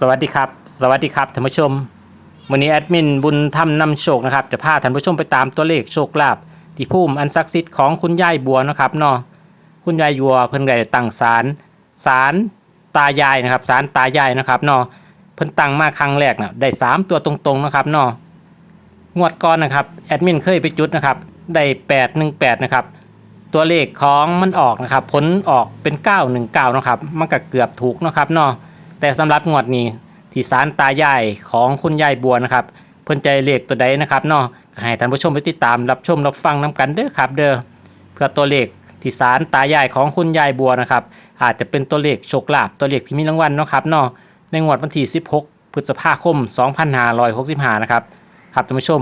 สวัสดีครับ สวัสดีครับท่านผู้ชมวันนี้แอดมินบุญธรรมนำโชคนะครับจะพาท่านผู้ชมไปตามตัวเลขโชคลาภที่ภูมิอันศักดิ์สิทธิ์ของคุณยายบัวนะครับเนาะคุณยายบัวเพิ่นได้ตั้งศาลศาลตายายนะครับศาลตายายนะครับเนาะเพิ่นตั้งมาครั้งแรกนะได้สามตัวตรงๆนะครับเนาะงวดก่อนนะครับแอดมินเคยไปจุดนะครับได้แปดหนึ่งแปดนะครับตัวเลขของมันออกนะครับผลออกเป็น 919นะครับมันก็เกือบถูกนะครับเนาะ แต่สำหรับงวดนี้ที่สารตายายของคุณยายบัวนะครับเพิ่นใจเลขตัวใดนะครับเนาะให้ท่านผู้ชมไปติดตามรับชมรับฟังน้กันเด้อครับ เด้อเพื่อตัวเลขที่สารตายายของคุณยายบัวนะครับ อาจจะเป็นตัวเลขโชคลาภตัวเลขที่มีรางวัลเนาะครับเนาะในงวดวันที่ 16 พฤษภาคม 2565 นะครับครับท่านผู้ชม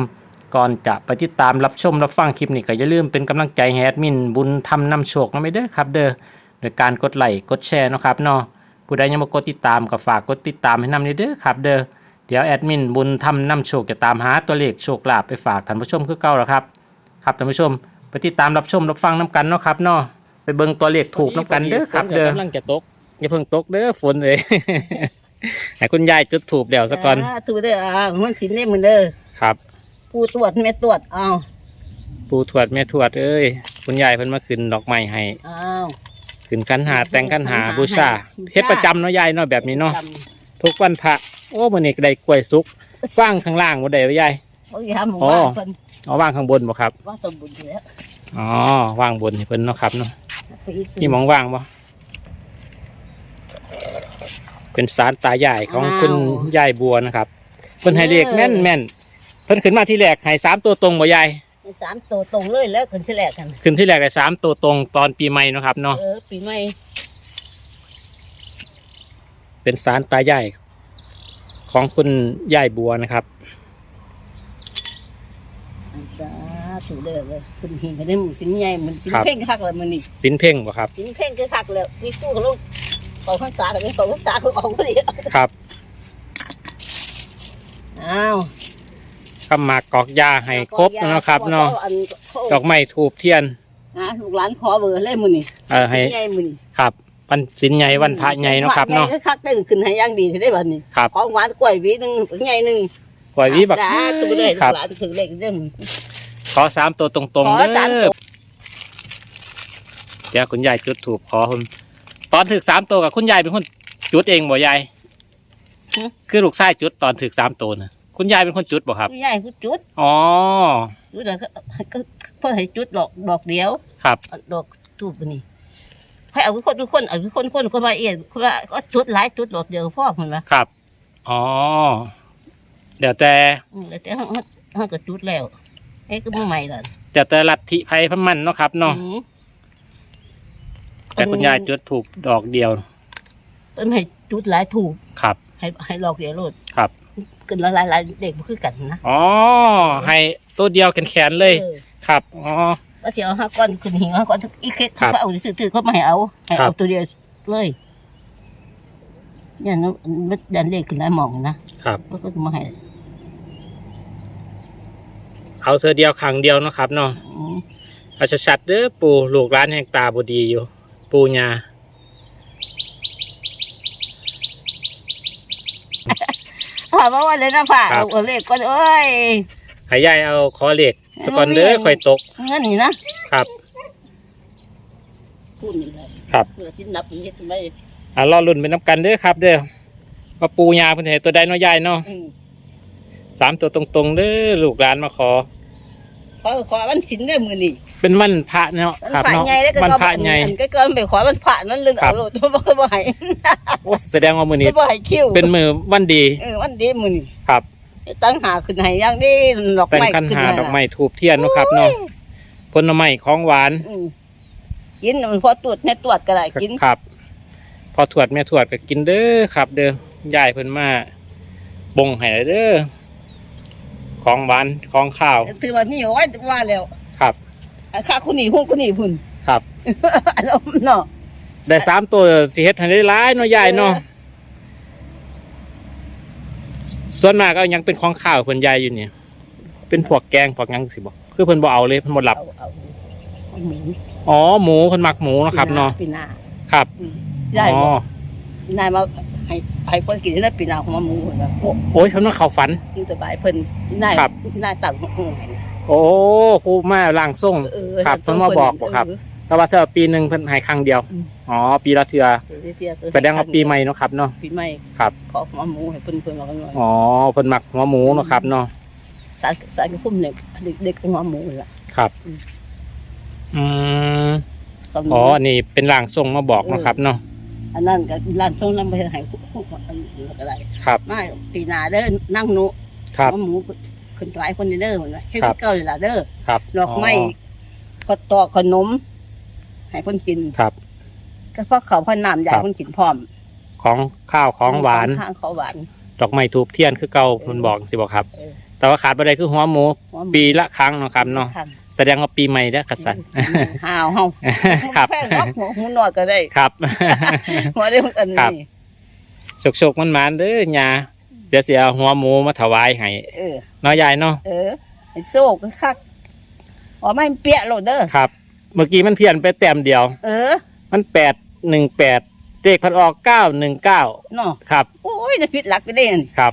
ก่อนจะไปติดตามรับชมรับฟังคลิปนี้ก็อย่าลืมเป็นกำลังใจให้แอดมินบุญทำนำโชคนะไม่เด้อครับ เด้อโดยการกดไลค์กดแชร์นะครับเนาะ ผู้ใดยังบ่กดติดตามก็ฝากกดติดตามให้นำเด้อครับ เด้อเดี๋ยวแอดมินบุญทำนำโชคจะตามหาตัวเลขโชคลาภไปฝากท่านผู้ชมคือเก่าแล้วครับ ครับท่านผู้ชมไปติดตามรับชมรับฟังน้กันเนาะครับเนาะไปเบิ่งตัวเลขถูกน้กันเด้อครับ เด้อกำลังจะตกอย่าเพิ่งตกเด้อฝนเลยให้คุณยายจุดถูกเดี๋ยวซะก่อนาถูกเด้ออ่ามันสินได้มือเด้อครับผู้ตรวจแม่ตรวจเอาปูทวดแม่ทวดเอ้ยคุณยายเพิ่นมาขึ้นดอกไม้ให้เอา ขึ้นคันหาแต่งคันหาขึ้นคันหาบูชาให้บูชาเฮ็ดประจำเนาะยายเนาะแบบนี้เนาะจทุกวันพระโอ้มื้อนี้ก็ได้กล้วยสุกว่างข้างล่างบ่ได้บ่ยายำโอ้ยทำหมู่อ๋อบ้านเพิ่นเอาว่างข้างบนบ่ครับว่าสมบูรณ์อยู่แล้วอ๋อว่างบนให้เพิ่นเนาะครับเนาะไปอีกมีหมองว่างบ่เป็นศาลตายายของคุณยายบัวนะครับเพิ่นให้เลขแม่นแม่นๆเพิ่นขึ้นมาที่แรกให้สามตัวตรงบ่ยาย สามตัวตรงเลยแล้วคนที่แรกกันขึ้นที่แรกได้สามตัวตรงตอนปีใหม่เนาะครับเนาะเออปีใหม่เป็นศาลตายายของคุณยายบัวนะครับจ้าถูกเด้อเลยคุณหิงก็ได้หมูสินใหญ่เหมือนสินครับเพ่งคักเลยมันนี่สินเพ่งบ่ครับ สินเพ่งคือคักเลยพี่กู้กับลูกเขาข้างซ้ายกับเขาข้างซ้ายเขาออกพอดีครับอ้าว ขมากกอกยาให้ครบนะครับเนาะอันดอกไม้ถูกเทียนนะลูกหลานขอเบอร์เลยมือนี่เออให้สินใหญ่มือนี่ครับวันสินใหญ่วันพระใหญ่เนาะครับเนาะพใหญ่คักได้ขึ้นให้ย่างดีได้บัดนี้ครับของหวานกล้วยหวีหนึงใหญ่หนึงกล้วยวิบักจ้าตัวเลยครับหลานถือเลขเด้อมึงขอสามตัวตรงขอๆเด้สามอตัวเดี๋ยวคุณยายจุดถูกขอคุณตอนถึกสามตัวกับคุณยายเป็นคนจุดเองบ่ยายคือลูกชายจุดตอนถึกสามตัวนะ คุณยายเป็นคนจุดบ่ครับ ผู้ใหญ่ผู้จุดอ๋อ จุดแล้วก็ก็เพื่อให้จุดดอกดอกเดียวครับ ดอกทูบนี่ให้เอาทุกคนทุกคนเอาทุกคนคนคนมาเอียนคนละก็จุดหลายจุดดอกเดียวพ่อคนละครับ อ๋อ เดี๋ยวแต่ อืมแล้วแต่ห้องห้องก็จุดแล้วไอ้ก็มาใหม่ละเดี๋ยวแต่ลัทธิภัยพมันเนาะครับเนาะ อืมแต่คุณยายจุดถูกดอกเดียว เพิ่นให้จุดหลายถูกครับ ให้ให้ดอกเดียวโลดครับเกินหลายหลายหลายเด็กบ่คือกันนะอ๋อให้ตัวเดียวแขนๆเลย ออครับ อ๋อ ว่าสิเอาห้าก้อนขึ้นหิงห้าก้อนอีกเค็ดครับเขาเอาถือๆเขามาให้เอาให้ครัเอาบ ตัวเดียวเลยอย่างนั้นมันดันเลขขึ้นได้หมองนะครับแล้วก็จะมาให้เอาเธอเดียวครั้งเดียวเนาะครับเนาะอืมเอาชัดๆเด้อปู่ลูกร้านแห่งตาบดีอยู่ ปู่ยา ถามว่าวันเลยนะผ่าเอาเลขก่อนเอ้ย ให้ยายเอาขอเหล็กสก่อนเด้อเอาเรียนค่อยตกเงินนี่นะครับ พูดนี่เลยครับ เพื่อสินนับอีกจะไม่อ่ารอรุ่นเป็นน้ำกันเด้อครับ เด้อว่าปู่ยาเพิ่นให้ตัวใดเนาะยายเนาะอืมสามตัวตรงๆเด้อลูกร้านมาขอ ขอขอวันสินได้มือนี่ เป็นวันพระเนาะวันครับพระเนาะใหญ่แล้วก็วันพระใหญ่ อันก็เกินไปขอวันพระนั่นลึงครัเอาบ โลดตัวบ่เคยบ่ให้โอ้แสดงว่ามื้อนี้บ่ให้คิวเป็นมือวันดีเออวันดีมือนี่ครับ ตั้งหาขึ้นให้ย่างนี้ดอกแต่งไม้คันขึ้นหาให้ดอกไม้ทูบเทียนเนาะครับเนาะผลไม้ของหวานอืมกินมันพอตรวจในตรวจก็ได้กินครับ พอถวดแม่ถวดก็กินเด้อครับ เด้อยายเพิ่นมาบงให้เด้อของหวานของข้าวถือว่านี่โอ้ยว่าแล้ว ครับอะ ค่าคุณนี่ฮู้คุณนี่พุ่นครับแล้วเนาะได้สามตัวสิเฮ็ดให้ได้หลายเนาะยายเนาะเออส่วนมากก็ยังเป็นของข้าวเพิ่นยายอยู่เนี่ย เป็นพวกแกงพวกหยังสิบ่คือเพิ่นบ่เอาเลยเพิ่นบ่หลับ เอาเอาเอาหมูอ๋อหมูเพิ่นมักหมูเนาะครับเนาะปีหน้าครับได้อ๋อบ่นายมาให้ให้ให้เพิ่นกินได้ปีหน้าหัวหมูพุ่นน่ะโอ้โอ้ยเพิ่นว่าเข้าฝัน อยู่สบายเพิ่นนายครับ นายตั้งหูให้ โอ้ผู้มาล่างทรงเออครับเพิ่นมาบอกบ่ครับ แต่ว่าถ้าปีหนึ่งเพิ่นให้ครั้งเดียว อืม อ๋อ ปีละเทื่อเออเที่ยๆแสดงว่าปีใหม่เนาะครับเนาะ ปีใหม่ครับ ขอหัวหมูให้เพิ่นเพิ่นว่ากันว่าอ๋อเพิ่นมักหัวหมูเนาะครับเนาะ สารสารคุ้มเนี่ยเด็กเด็กหัวหมูนั่นล่ะ ครับ อืม อืมตอนนี้อ๋อ นี่เป็นล่างทรงมาบอกเนาะครับเนาะ อันนั้นก็ร้านส่งนำไปให้ผู้อันนี้ก็ได้ครับ มาปีหน้าเด้อนั่งหนูครับหัวหมู ขึ้นถวายคนเด้อเหมือนว่าเฮ็ดครับเก่าเลยล่ะเด้อครับดอกไม้ข้าวตอกขนมให้คนกินครับ ก็เพราะเขาวพ่อน้ำยาครับคนกินพร้อม ของข้าวของหวานข้างเขาหวาน ดอกไม้ทูบเทียนคือเก่าเพิ่นบอกสิบอกครับเออแต่ว่าขาดบ่ได้คือหัวหมูหัวหมู ปีละครั้งเนาะครับเนาะค่ะแสดงว่าปีใหม่เด้อกษัตริย์หาวเฮาครับแพงเนาะหัวหูน้อยก็ได้ครับหัวได้อันครับนี้โชคๆมันๆเด้อยา เดี๋ยวสิเอาหัวหมูมาถวายให้เออ เนาะยายเนาะเออให้โซ่กันคักอ๋อไม่เปียกโลดเด้อครับ เมื่อกี้มันเพี้ยนไปแต้มเดียว เออมันแปดหนึ่งแปดเลขพันออกเก้าหนึ่งเก้าเนาะครับโอ้ยน่ะผิดหลักไปได้อันครับ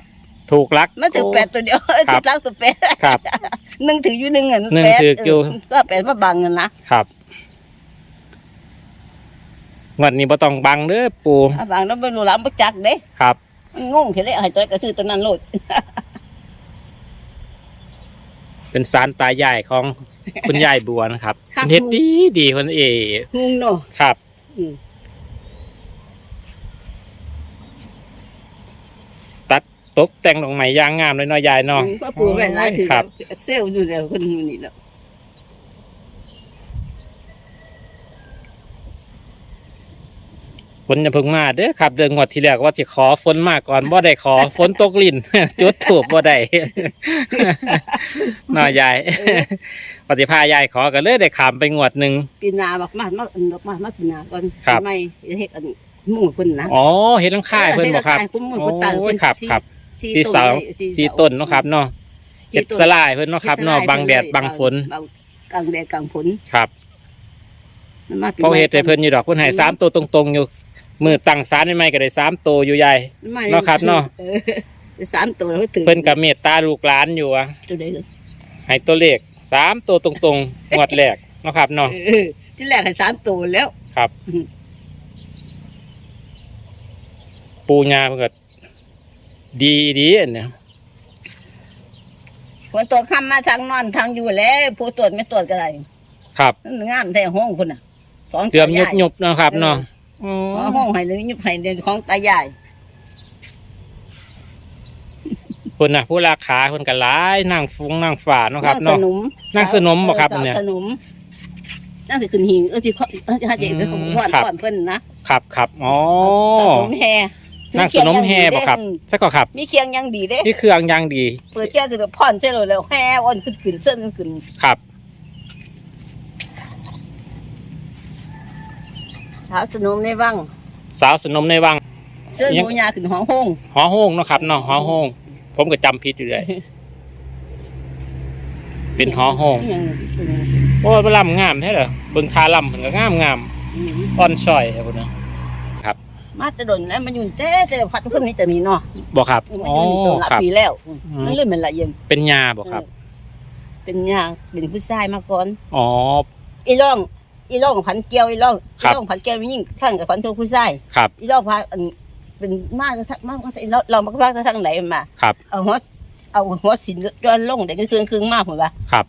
ถูกลัก มันถึงแปดตัวเดียวเอ้ยครัผิบดหลักตัวแปดครับ หนึ่งถืออยู่หนึ่งอะหนึ่งแปดถืออยู่เก็แปดมาบังกันนะครับงวันนี้บ่ต้องบังเด้อปูอะบังแล้วไม่รู้หลังประจักเด้ครับ มันงงเห็นเลยให้ตัวกระซื้อตัวนั้นโลด เป็นสารตายายของ คุณยายบัวนะครับครับ เฮ็ดดีดีคนเองงเนาะครับ อืมตัดตกแต่งดอกไม้ยางงามเลยเนาะยายเนาะ ก็ปูแม่นหลายถือครับ เซลล์อยู่แล้วคนนี้แล้ว นจะเพิ่งมาเด้อครับ เดือนงวดที่แล้วก็ว่าสิขอฝนมาก่อนบ่ได้ขอฝนตกลิ่นจุดถูกบ่ได้เนาะยายปฏิภาณยายขอกันเลยได้ขามไปงวดหนึ่งปีนาบักมากมากอันดอกมากมากปีนาก่อนครับไม่เฮ็ดอันหมู่คนนะอ๋อเห็นลังค่ายเพิ่นบ่ครับเฮ็ดอันคุ้มมือคนตายโอ้เพิ่ยนครับสี่ครับสี่สีเสาต้นเลยสีต้นเนาะครับเนาะเก็บสลายเพิ่นเนาะครับเนาะบังแดดบังฝนบังกลางแดดกลางฝนครับมันมาปีเพราะเฮ็ดให้เพิ่นอยู่ดอกเพิ่นให้สามตัวตรงๆอยู่ มือตั้งศาลใหม่ๆก็ได้สามตัวอยู่ยายมัเนาะครับเนาะออสามตัวแล้วถือเพิ่นก็เมตตาลูกหลานอยู่อะตัวใดเลยให้ตัวเลขสามตัวตรงๆงวดแรกเนาะครับเนาะเออที่แรกให้สามตัวแล้ว ครับอืมปูญาเพิ่นก็ดีดีอันเนี่ยคนตัวข้ามมาทางนอนทางอยู่แล้วผู้ตรวจไม่ตรวจก็ได้ครับมันงามแท้ห้องคนน่ะสองเตรียมยุบตายายยุบๆเนาะครับเนาะ อ๋อห้องให้เลยยุบให้เดินของตายายคนน่ะผู้ราคาคนก็หลายนั่งฟงนั่งฝ่าเนาะครับสเนาะนมนั่งสนมบ่ครับสาวเนี่ยสนมนั่งสิขึ้นหิงเออที่เขาเออที่เขาเด็กที่เขาอืมพ่อนครับพ่อนเพิ่นนะครับครับอ๋อ สนมแฮนั่งสนมแฮบ่ครับใช่ก็ครับ มีเคียงยังดีเด้ นี่เครื่องยางดี เปิดแก้วจะแบบพ่อนเส้นเลยแล้วแฮอ่อนขึ้นขึ้นเส้นขึ้นครับ สาวสนมในวังสาวสนมในวังเสื้อหยังนูยาขึ้นห้องห้องหอโฮงเนาะครับเนาะหอโฮงผมก็จำผิดอยู่เลยเป็นหอโฮงยังโอ้ยมันลำงามแท้เหรอเบิ่งคาลำมันก็งามงามอืมอ่อนช่อยครับพุ่นนะมาจะดนแล้วมันอยู่เจ๊เจ๊พัดเพิ่นนี้จะมีเนาะบอกครับมันอ๋ออยู่นี่ตัวหลับครับปีแล้วอืมมันเริ่มเป็นละเอียดเป็นยาบอกครับเออเป็นยาเป็นผู้ชายมาก่อนอ๋ออีร่อง อีร่องพันเกียวอีร่องคอีรับร่องพันเกียวยิ่งข้างกับพันตัวผู้ชายครับ อีร่องพาอันเป็นมากมากมากเราเรามาพากทางไหนมา ครับ เอาหัวเอาหัวสินย้อนลงเด็กก็เครื่องเครื่องมากผมว่าครับ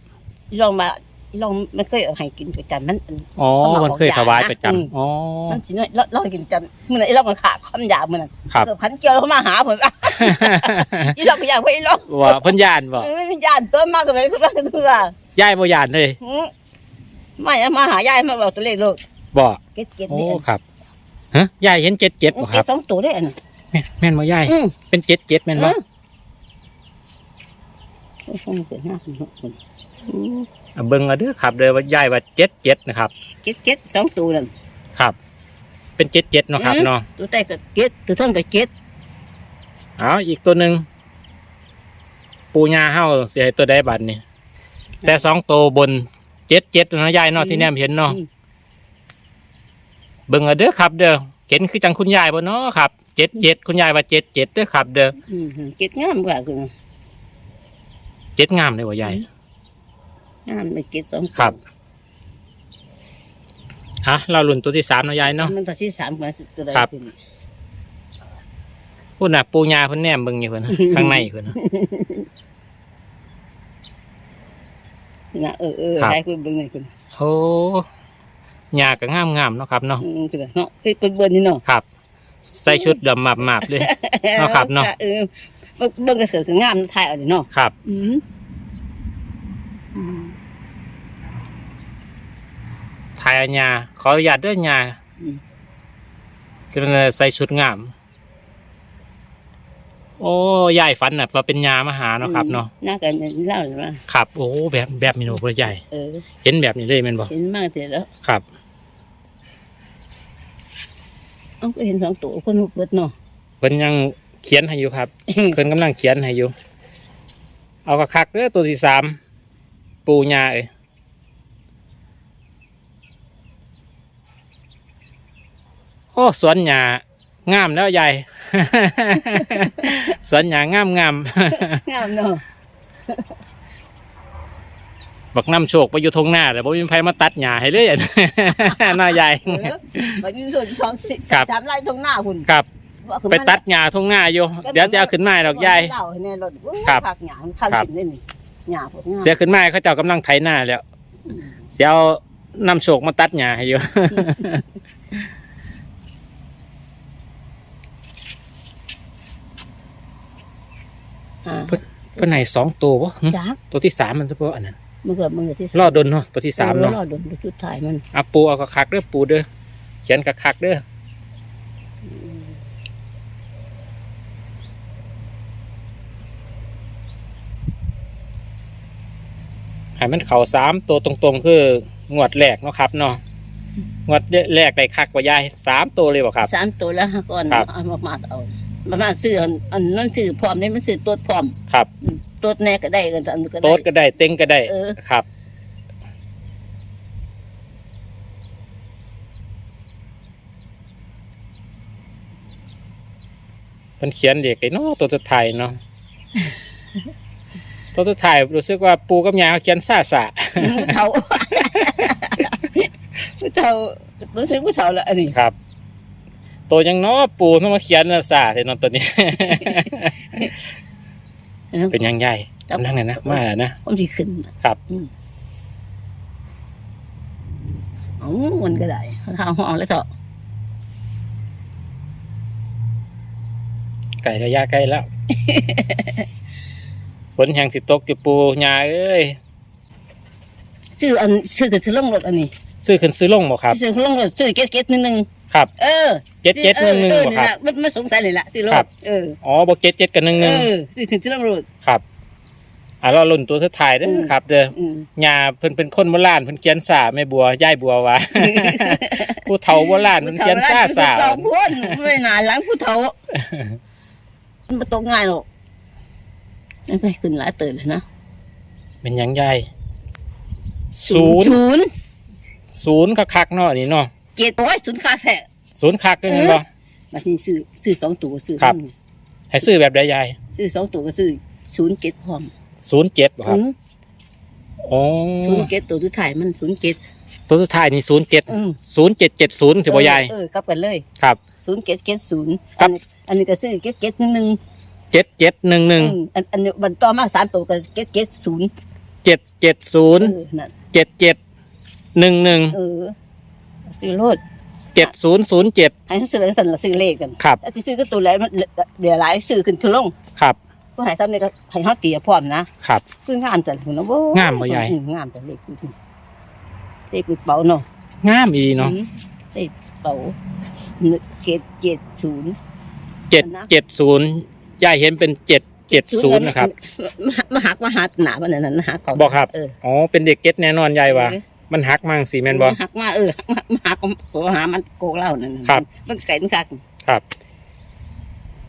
อีร่องมาอีร่องมันเคยเอาให้กินประจำมันอันอ๋อ เขามามันเคยบอกยาถวายนะประอืมจำอ๋อ มันสิน้อยเราเราให้กินประจำมื่อนั้นอีร่องมันขาคำหยาบมื่อนั้นครับ เกิดพันเกียวเขามาหาผมว่า อีร่องก็อยากไปอีร่องว่าเพิ่นยานบ่เออมันยานตัวมากกว่าเลยคือว่าคือว่ายายบ่ยานเลย หืม ไม่อะมาหายายมาบอกตัวเลขโลดบ่เก็ดเก็ดโอ้นี่ครับฮะยายเห็นเจ็ดเจ็ดบ่คเก็รัดบสองตัวได้อันน่ะแม่นแม่นบ่ยายอืมเป็นเจ็ดเจ็ดแม่นเอบ่อโอ้โหเกิดห้าคนหกคนอืมเอาเบิ่งเอาเด้อครับเด้อว่ายายว่าเจ็ดเจ็ดนะครับ เก็ดเก็ดสองตัวนั่น ครับ เป็นเจ็ดเจ็ดเนาะครับอืม เนาะตัวใต้ก็เก็ดตัวท่อนก็เก็ดเอาอีกตัวหนึ่งปูญาเฮาเสียตัวใดบัดนี่แต่สองตัวบน เจ็ดเจ็ดนะยายเนาะที่แนมเห็นเนาะอืมเบิ่งเอาเด้อครับ เด้อแเห็นคือจังคุณยายบ่เนาะครับเจ็ดเจ็ดคุณยายว่าเจ็ดเจ็ดเด้อครับ เด้ออืมเก็ดงามกว่าคือเจ็ดงามเลยบ่ยายงามไม่เก็ดสองครับอะเราลุ้นตัวที่สามเนาะยายเนาะมันตัวที่สามมาสิตัวใดครับขึ้นพูดน่ะปูยาเพิ่นแนมเบิ่งอยู่เพิ่นน่ะข้างในเพิ่น น่ะนะเออเออครับ ได้คุณเบิ่งหน่อยคุณโอ้ยาก็งามงามๆเนาะครับเนาะอืมคือเนาะเฮ้ยเป็นเบิ่งนี่เนาะครับ ใส่ชุดดำหมาบๆเลยเนาะครับเนาะ เออเบิ่งเบิ่งก็เสือคืองามถ่ายเอาดิเนาะครับ อืมอืมทายญาขออนุญาตเด้อยาอืมจะเป็นใส่ชุดงาม โอ้ยายฝันน่ะว่าเป็นยามาหาเนาะครับเนาะน่ากันเล่าเลยว่าครับ โอ้แบบแบบมีโนบ่ใหญ่เออ เห็นแบบนี้เลยแม่นบ่เห็นมากเสร็จแล้วครับเอ้าก็เห็นสองตัวคนหุบเบิดเนาะเพิ่นยังเขียนให้อยู่ครับ เพิ่นกำลังเขียนให้อยู่ เอากระคักเด้อตัวที่สามปูยาเอ้ยโอ้สวนหญ้า งามแล้วยายสวนหญ้างามงามงามเนาะบักน้ำโชคไปอยู่ทงหน้าแต่บ่มีไผมาตัดหญ้าให้เลยอะน่ายายเออมาอยู่ส่วนสองสิครับ สามไร่ตรงหน้าคุณครับ ว่าคือไปมันตัดหญ้าทงหน้าอยู่ เดี๋ยวจะเอาขึ้นมาให้ดอกยายเล่าให้แน่รถโอ้ยครับผักหยางข้าวครับ กินได้นี่หยาพวกงามเสียขึ้นมาเขาเจ้ากำลังไถหน้าแล้ว อืมเดี๋ยวเอาน้ำโชคมาตัดหญ้าให้อยู่ อ่าเพิ่นให้สองตัวบ่หึจักตัวที่สามมันเฉพาะอันนั้นมันก็มันก็ที่รอดนเนาะตัวที่สามเนาะออรอดนชุดถ่ายมันอะปูเอากระคักเด้อปูเด้อเขียนกระคักเด้อให้มันเข่าสามตัวตรงๆคืองวดแรกเนาะครับเนาะงวดแรกได้คักกว่ายายสามตัวเลยบ่ครับ สามตัวแล้วฮะก่อนครับ เอามามาเอา มามาซื้ออันอันนั่นซื้อพร้อมนี่มันซื้อตัวพร้อมครับอืมตัวแน่ก็ได้กันอันก็ได้ โต๊ดก็ได้เต็งก็ได้เออ ครับมันเขียนเด็กไอ้เนาะตัวสุดท้ายเนาะ ตัวสุดท้ายรู้สึกว่าปูกับยาเขาเขียนซ่าสะผู้เฒ่าผู้เฒ่ารู้สึกผู้เฒ่าละอันนี้ครับ ตัวยังเนาะปูต้องมาเขียนซาเห็นนอนตัวนี้ เป็นยังใหญ่กำลังเนี่ยนะมาแล้วนะผมที่ขึ้นครับเอ๋อมันก็ได้ทางห้องแล้วเถอะไก่ระยะใกล้แล้วฝนแห่งสิตกอยู่ปูยาเอ้ยซื้ออันซื้อแต่ซื้อลงรถอันนี้ ซื้อขึ้นซื้อลงบ่ครับซื้อลงรถซื้อเก็ตเก็ตนิดนึง ครับ เออเจ็ดเจ็ดหนึ่งหนึ่งเออบ่นี่ครับแหละมันมันสงสัยเลยล่ะซื้อรครัถบเอออ๋อบ่เจ็ดเจ็ดกับหนึ่งหเอนึ่งอซื้อขึ้นซื้อลงรถครับอะเราลุ่นตัวสุดท้ายเด้ออืมครับ เด้ออืม ยาเพิ่นเป็นคนโบราณเพิ่นเขียนสาแม่บัวยายบัวว่า ผู้เฒ่าโบราณเพิ่นเขียนสาสาผู้เฒ่าพ้นไม่นานหลังผู้เฒ่ามันบ่ตกง่ายหรอกนั่นก็ขึ้นหลายเติร์เลยนะเป็นหยังยายศูนย์ศูนย์ ศูนย์คักๆเนาะนี่เนาะ เจ็ดร้อยศูนย์ค่าแท้ศูนย์คักด้วยแม่นบ่ บัดนี้ซื้อซื้อสองตัวก็ซื้อครับ นั่นให้ซื้อแบบใดยายซื้อสองตัวก็ซื้อศูนย์เจ็ดพร้อมศูนย์เจ็ดบ่ครับอืมอ๋อศูนย์เจ็ดตัวสุดท้ายมันศูนย์เจ็ดตัวสุดท้ายนี่ศูนย์เจ็ดอืมศูนย์เจ็ดเจ็ดศูนย์สิบ่ยายเออกลับกันเลยครับ ศูนย์เจ็ดเจ็ดศูนย์ครัอับนนี้อันนี้ก็ซื้อเจ็ดเจ็ดหนึ่งหนึ่งเจ็ดเจ็ดหนึ่งหนึ่งอืมอันอันนี้บันต่อมาสามตัวก็เจ็ดเจ็ดศูนย์เจ็ดเจ็ดศูนย์เออนั่นเจ็ดเจ็ดหนึ่งหนึ่งเออ ซื้อรถเจ็ดศูนย์ศูนย์เจ็ดให้เขาซื้อกันสั่นละซื้อเลขกันครับแต่ที่ซื้อก็ตัวแล้วมันเดี๋ยวหลายซื้อขึ้นทุลงครับก็ให้ซ้ำเนี่ยก็ให้เขาเตียพร้อมนะครับคืองามแต่หุ่นนะโว้ยงามบ่ยายอืงามแต่เลขเลขเป๋าเนาะงามอีเนาะอืมเลขเป๋าหนึ่งเจ็ดเจ็ดศูนย์เจ็ดนะเจ็ดศูนย์ยายเห็นเป็นเจ็ดเจ็ดศูนย์นะครับมาหักมาหักหนามันนั่นนะหักเขาบอกครับเอออ๋อเป็นเด็กเก็ตแน่นอนยายว่าเออ มันหักมั่งสีแมนบอ หักมาเออหักมาหักโกหามันโกเล่านั่นน่ะครับ มันไก่มันคักครับ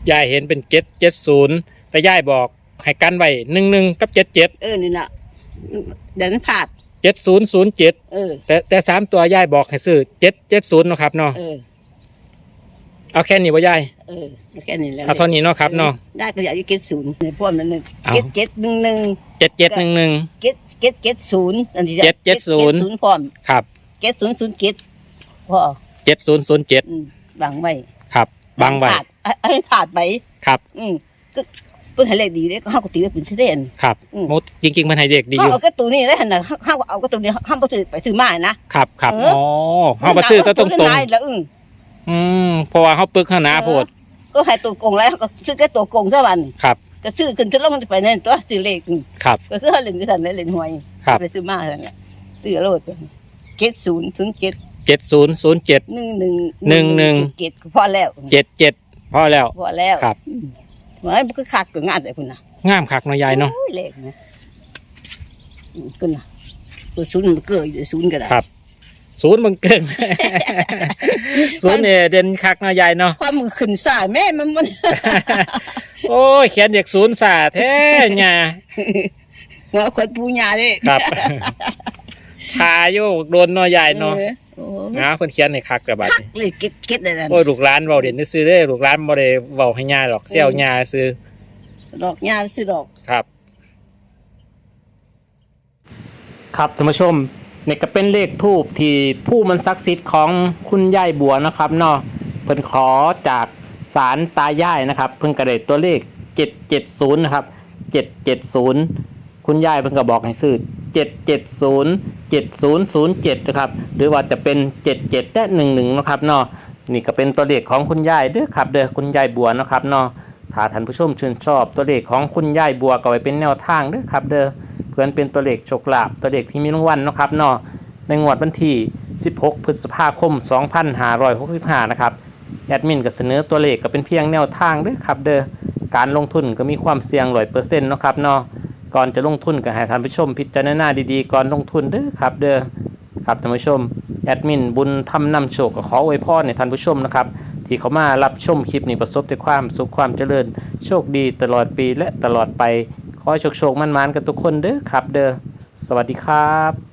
ยายเห็นเป็นเจ็ดเจ็ดศูนย์แต่ยายบอกให้กันไว้หนึ่งหนึ่งกับเจ็ดเจ็ดเออนี่น่ะเดี๋ยวมันผาด เจ็ดศูนย์ศูนย์เจ็ดเออ แต่แต่สามตัวยายบอกให้ซื้อเจ็ดเจ็ดศูนย์นาะครับเนาะเออ เอาแค่นี้บ่ยายเออแค่นี้แหล้วเอาเท่านี้เนาะครับเนาะ ได้ก็อยากจะเก็ตศูนย์ในพวกนั้นนึงเอา เก็ตเก็ตหนึ่งหนึ่งเจ็ดเจ็ดหนึ่งหนึ่งเก็ต เก็ตเก็ตศูนย์อันที่จะเก็ตเก็ตศูนย์เก็ตศูนย์พร้อมครับเก็ตศูนย์ศูนย์เก็ตพ่อเจ็ดศูนย์ศูนย์เจ็ดอืมบางไว้ครับบางไว้ผ่นให้ผ่านไปครับอืมก็เพิ่นให้เลขดีเด้ก็เฮาก็ตีไว้เป็นเสด็จครับอืม โมจริงๆมันให้เด็กดีอเฮายู่เอาก็ตัวนี้ได้หั่นน่ะเฮาก็เอาก็ตัวนี้เฮาบ่ซื้อไปซื้อมานะครับครับเอออ๋ อ๋อเฮามาซื้อตัวตรงเออแล้วอึ้งๆอืมเพราะว่าเฮาปึกข้างหน้าโพดก็ให้ตัวโกงแล้วก็ซื้อแค่ตัวโกงเท่านั้นครับ ก็ซื้อขึ้นขึ้นลงมันไปนั่นตัวซื้อเลขอืมครับ ก็คือเฮาเล่นคือซั่นเล่นหวยครับ ไปซื้อมาซั่นแหละซื้อโลดเก็ตศูนย์ศูนย์เก็ตเจ็ดศูนย์ศูนย์เจ็ด หนึ่งหนึ่งหนึ่งหนึ่งเก็ตพอแล้วเจ็ดเจ็ดพอแล้ว พอแล้วครับ อืมมันก็คักก็งานแต่พุ่นน่ะงามคักเนาะยายเนาะ โอ้เลขนะอืมพุ่นน่ะตัวศูนย์มันเกิดอยู่ศูนย์ก็ได้ ครับ ศูนย์มึงเก่งศูนย์เนี่ยเด่นคักเนาะยายเนาะ ความมือขึ้นสายแม่มันมัน โอ้ยเขียนเด็กศูนย์ศาสตร์แท้เนี่ยหัวคนปูญาเด้ครับทาโยกโดนเนาะยายเนาะออโอ้นะเพิ่นเขียนให้คักกระบาดคักนี่เลยเก็ตเก็ตได้นั่นโอ้ยลูกหลานเว้าเด่นซื้อเด้อลูกหลานบ่ได้เว้าให้ยายหรอกเซี่ยวยาซื้อดอกญาสิดอก ครับ ครับท่านผู้ชมนี่ก็เป็นเลขทูบที่ผู้มันศักดิ์สิทธิ์ของคุณยายบัวนะครับเนาะเพิ่นขอจาก ศาลตายายนะครับ เพิ่นก็ได้ตัวเลข 770 นะครับ 770 คุณยายเพิ่นก็บอกให้ซื้อ 770 7007 นะครับ หรือว่าจะเป็น 77และ11 นะครับเนาะนี่ก็เป็นตัวเลขของคุณยายเด้อครับเด้อคุณยายบัวนะครับเนาะถ้าท่านผู้ชมชื่นชอบตัวเลขของคุณยายบัวก็ไว้เป็นแนวทางเด้อครับเด้อเพื่อนเป็นตัวเลขโชคลาภตัวเลขที่มีรางวัลนะครับเนาะในงวดวันที่ 16 พฤษภาคม 2565 นะครับ แอดมินก็เสนอตัวเลขก็เป็นเพียงแนวทางเด้อครับเด้อการลงทุนก็มีความเสี่ยงร้อยเปอร์เซ็นต์นะครับเนาะก่อนจะลงทุนก็ให้ท่านผู้ชมพิจารณาดีๆก่อนลงทุนเด้อครับเด้อครับท่านผู้ชมแอดมินบุญทำนำโชคก็ขออวยพรในท่านผู้ชมนะครับที่เขามารับชมคลิปนี้ประสบแต่ความสุขความเจริญ โชคดีตลอดปีและตลอดไป ขอโชคโชคมันๆ กันทุกคนเด้อครับเด้อสวัสดีครับ